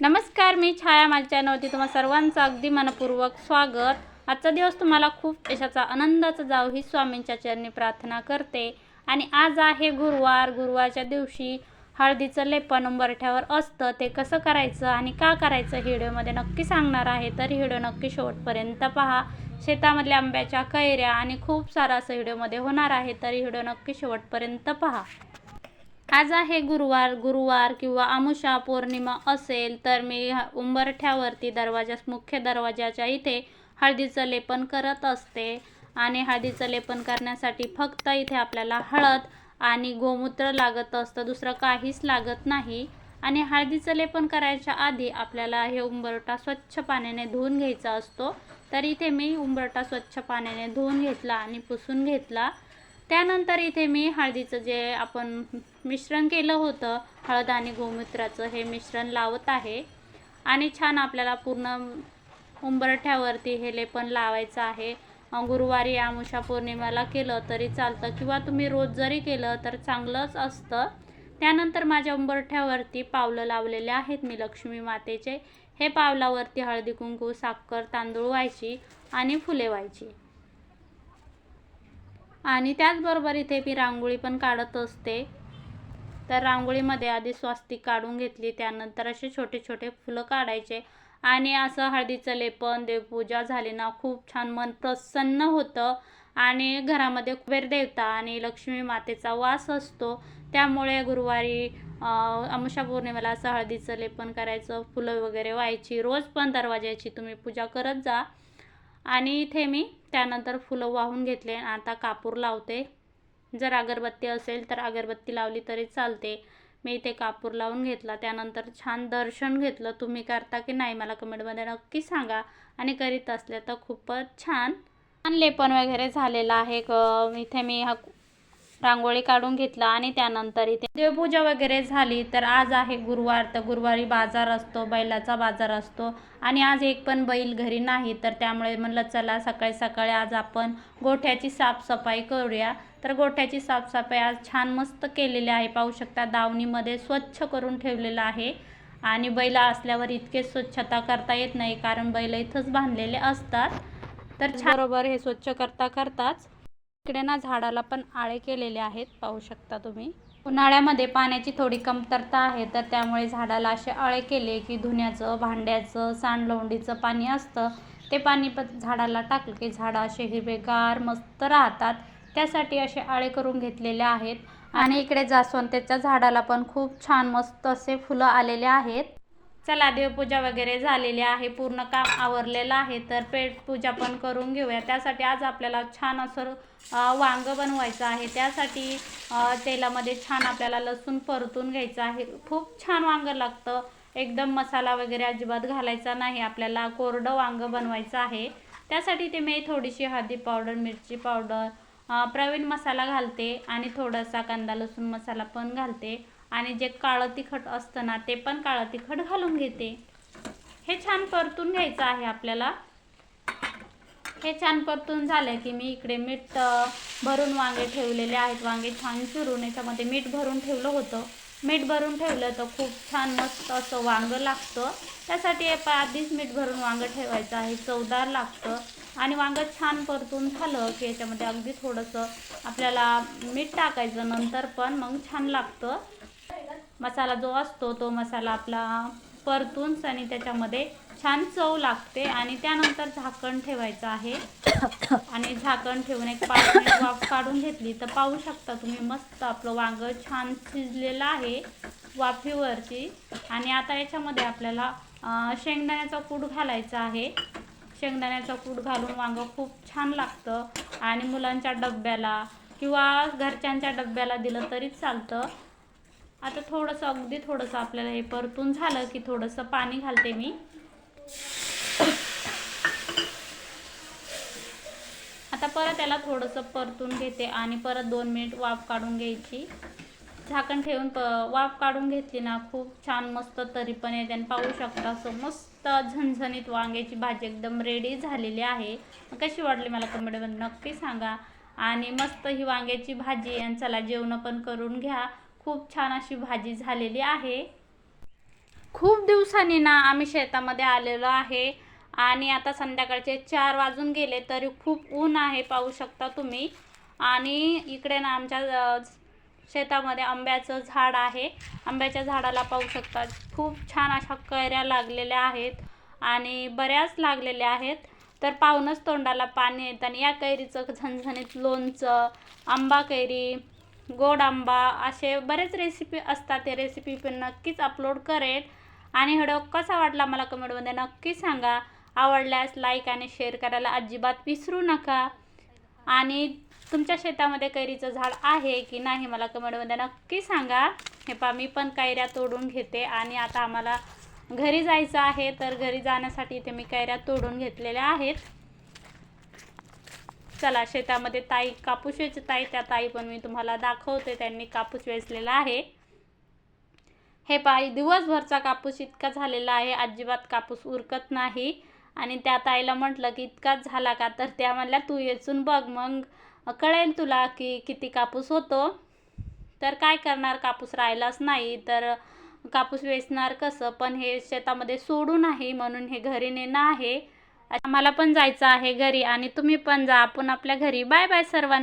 नमस्कार मी छाया माझ्या चॅनलवरती तुम्हा सर्वांचं अगदी मनपूर्वक स्वागत. आजचा दिवस तुम्हाला खूप यशाचा आनंदाचा जाव ही स्वामींच्या चरणी प्रार्थना करते. आणि आज आहे गुरुवार गुरुवारच्या दिवशी हळदीचं लेपन उंबरठ्यावर असतं. ते कसं करायचं आणि का करायचं हे व्हिडिओमध्ये नक्की सांगणार आहे. तर व्हिडिओ नक्की शेवटपर्यंत पहा. शेतामधल्या आंब्याच्या कैऱ्या आणि खूप सारा असं व्हिडिओमध्ये होणार आहे. तर व्हिडिओ नक्की शेवटपर्यंत पहा. आज आहे गुरुवार गुरुवार किंवा आमुषा पौर्णिमा असेल तर मी उंबरठ्यावरती दरवाजा मुख्य दरवाजाच्या इथे हळदीचं लेपन करत असते. आणि हळदीचं लेपन करण्यासाठी फक्त इथे आपल्याला हळद आणि गोमूत्र लागत असतं दुसरं काहीच लागत नाही. आणि हळदीचं लेपन करायच्या आधी आपल्याला हे उंबरठा स्वच्छ पाण्याने धुवून घ्यायचा असतो. तर इथे मी उंबरठा स्वच्छ पाण्याने धुवून घेतला आणि पुसून घेतला. त्यानंतर इथे मी हळदीचं जे आपण मिश्रण केलं होतं हळद आणि गोमूत्राचं हे मिश्रण लावत आहे. आणि छान आपल्याला पूर्ण उंबरठ्यावरती हे लेपन लावायचं आहे. गुरुवारी आमुषा पौर्णिमेला केलं तरी चालतं किंवा तुम्ही रोज जरी केलं तर चांगलंच असतं. त्यानंतर माझ्या उंबरठ्यावरती पावलं लावलेले आहेत मी लक्ष्मी मातेचे. हे पावलावरती हळदी कुंकू साखर तांदूळ व्हायची आणि फुले व्हायची. आणि त्याचबरोबर इथे मी रांगोळी पण काढत असते. तर रांगोळीमध्ये आधी स्वास्तिक काढून घेतली त्यानंतर असे छोटे छोटे फुलं काढायचे. आणि असं हळदीचं लेपन देवपूजा झाली ना खूप छान मन प्रसन्न होतं. आणि घरामध्ये कुबेर देवता आणि लक्ष्मी मातेचा वास असतो. त्यामुळे गुरुवारी अमुषा पौर्णिमेला असं हळदीचं लेपन करायचं फुलं वगैरे व्हायची. रोज पण दरवाज्याची तुम्ही पूजा करत जा. आणि इथे मी त्यानंतर फुलं वाहून घेतले. आता कापूर लावते. जर अगरबत्ती असेल तर अगरबत्ती लावली तरी चालते. मी इथे कापूर लावून घेतला. त्यानंतर छान दर्शन घेतलं. तुम्ही करता की नाही मला कमेंटमध्ये नक्की सांगा. आणि करीत असले तर खूपच छान. छान लेपन वगैरे झालेलं आहे. क- इथे मी हा रांगोळी काढून घेतला आणि त्यानंतर इथे देवपूजा वगैरे झाली तर आज आहे गुरुवार. तर गुरुवारी बाजार असतो बैलाचा बाजार असतो आणि आज एक पण बैल घरी नाही तर त्यामुळे म्हणलं चला सकाळी सकाळी आज आपण गोठ्याची साफसफाई करूया. तर गोठ्याची साफसफाई आज छान मस्त केलेली आहे. पाहू शकता दावणीमध्ये स्वच्छ करून ठेवलेलं आहे आणि बैला असल्यावर इतके स्वच्छता करता येत नाही कारण बैल इथंच बांधलेले असतात. तर छान बरोबर हे स्वच्छ करता करताच इकडे ना झाडाला पण आळे केलेले आहेत पाहू शकता तुम्ही. उन्हाळ्यामध्ये पाण्याची थोडी कमतरता आहे तर त्यामुळे झाडाला असे आळे केले की धुण्याचं भांड्याचं सांडलोंडीचं पाणी असतं. ते पाणी पण झाडाला टाकलं की झाडं असे हिरवेगार मस्त राहतात. त्यासाठी असे आळे करून घेतलेले आहेत. आणि इकडे जास्वंतीच्या झाडाला पण खूप छान मस्त असे फुलं आलेले आहेत. चला देवपूजा वगैरे झालेली आहे पूर्ण काम आवरलेलं आहे तर पेट पूजा पण करून घेऊया. त्यासाठी आज आपल्याला छान असं वांग बनवायचं आहे. त्यासाठी तेलामध्ये छान आपल्याला लसूण परतून घ्यायचं आहे. खूप छान वांग लागतं. एकदम मसाला वगैरे अजिबात घालायचा नाही. आपल्याला कोरडं वांग बनवायचं आहे. त्यासाठी ते मी थोडीशी हळदी पावडर मिरची पावडर प्रवीण मसाला घालते आणि थोडासा कांदा लसूण मसाला पण घालते. आणि जे काळं तिखट असतं ना ते पण काळं तिखट घालून घेते. हे छान परतून घ्यायचं आहे आपल्याला. हे छान परतून झालं की मी इकडे मीठ भरून वांगे ठेवलेले आहेत. वांगे छान चिरून याच्यामध्ये मीठ भरून ठेवलं होतं. मीठ भरून ठेवलं तर खूप छान मस्त असं वांगं लागतं. त्यासाठी आधीच मीठ भरून वांगं ठेवायचं आहे. चवदार लागतं. आणि वांगं छान परतून झालं की याच्यामध्ये अगदी थोडंसं आपल्याला मीठ टाकायचं नंतर पण मग छान लागतं. मसाला जो असतो तो मसाला आपला परतून आणि त्याच्यामध्ये छान चव लागते आणि त्यानंतर झाकण ठेवायचं आहे. आणि झाकण ठेवून एक पाच मिनिट वाफ काढून घेतली तर पाहू शकता तुम्ही मस्त आपलं वांग छान शिजलेलं आहे वाफीवरची आणि आता याच्यामध्ये आपल्याला शेंगदाण्याचा कूट घालायचा आहे. शेंगदाण्याचा कूट घालून वांग खूप छान लागतं. आणि मुलांच्या डब्याला किंवा घरच्यांच्या डब्याला दिलं तरी चालतं. आता थोडंसं अगदी थोडंसं आपल्याला हे परतून झालं की थोडंसं पाणी घालते मी. आता परत याला थोडंसं परतून घेते आणि परत दोन मिनिट वाफ काढून घ्यायची. झाकण ठेवून प वाफ काढून घेतली ना खूप छान मस्त तरी पण येते. आणि पाहू शकता असं मस्त झणझणीत वांग्याची भाजी एकदम रेडी झालेली आहे. कशी वाटली मला कमेंटमध्ये नक्की सांगा. आणि मस्त ही वांग्याची भाजी आणि चला जेवणं पण करून घ्या. खूप छान अशी भाजी झालेली आहे. खूप दिवसांनी ना आम्ही शेतामध्ये आलेलो आहे आणि आता संध्याकाळचे चार वाजून गेले तरी खूप ऊन आहे पाहू शकता तुम्ही. आणि इकडे ना आमच्या शेतामध्ये आंब्याचं झाड आहे. आंब्याच्या झाडाला पाहू शकता खूप छान अशा कैऱ्या लागलेल्या आहेत आणि बऱ्याच लागलेल्या आहेत. तर पाहूनच तोंडाला पाणी येतं आणि या कैरीचं झणझणीत लोणचं आंबा कैरी गोड आंबा असे बरेच रेसिपी असतात. ते रेसिपी पण नक्कीच अपलोड करेल आणि व्हिडिओ कसा वाटला मला कमेंटमध्ये नक्की सांगा. आवडल्यास लाईक आणि शेअर करायला अजिबात विसरू नका. आणि तुमच्या शेतामध्ये कैरीचं झाड आहे की नाही मला कमेंटमध्ये नक्की सांगा. हे पा मी पण कैऱ्या तोडून घेते आणि आता आम्हाला घरी जायचं आहे. तर घरी जाण्यासाठी इथे मी कैऱ्या तोडून घेतलेल्या आहेत. चला शेतामध्ये ताई कापूस वेचताई त्या ताई पण मी तुम्हाला दाखवते त्यांनी कापूस वेचलेला आहे. हे पाय दिवसभरचा कापूस इतका झालेला आहे अजिबात कापूस उरकत नाही. आणि त्या ताईला म्हटलं की इतकाच झाला का? तर त्या म्हणल्या तू येचून बघ मग कळेल तुला की किती कापूस होतो. तर काय करणार कापूस राहिलाच नाही. तर कापूस वेचणार कसं? पण हे शेतामध्ये सोडून आहे म्हणून हे घरी नेणं आहे. मला पण जायचं आहे घरी आणि तुम्ही पण जा. आपण आपल्या घरी. बाय बाय सर्वांना.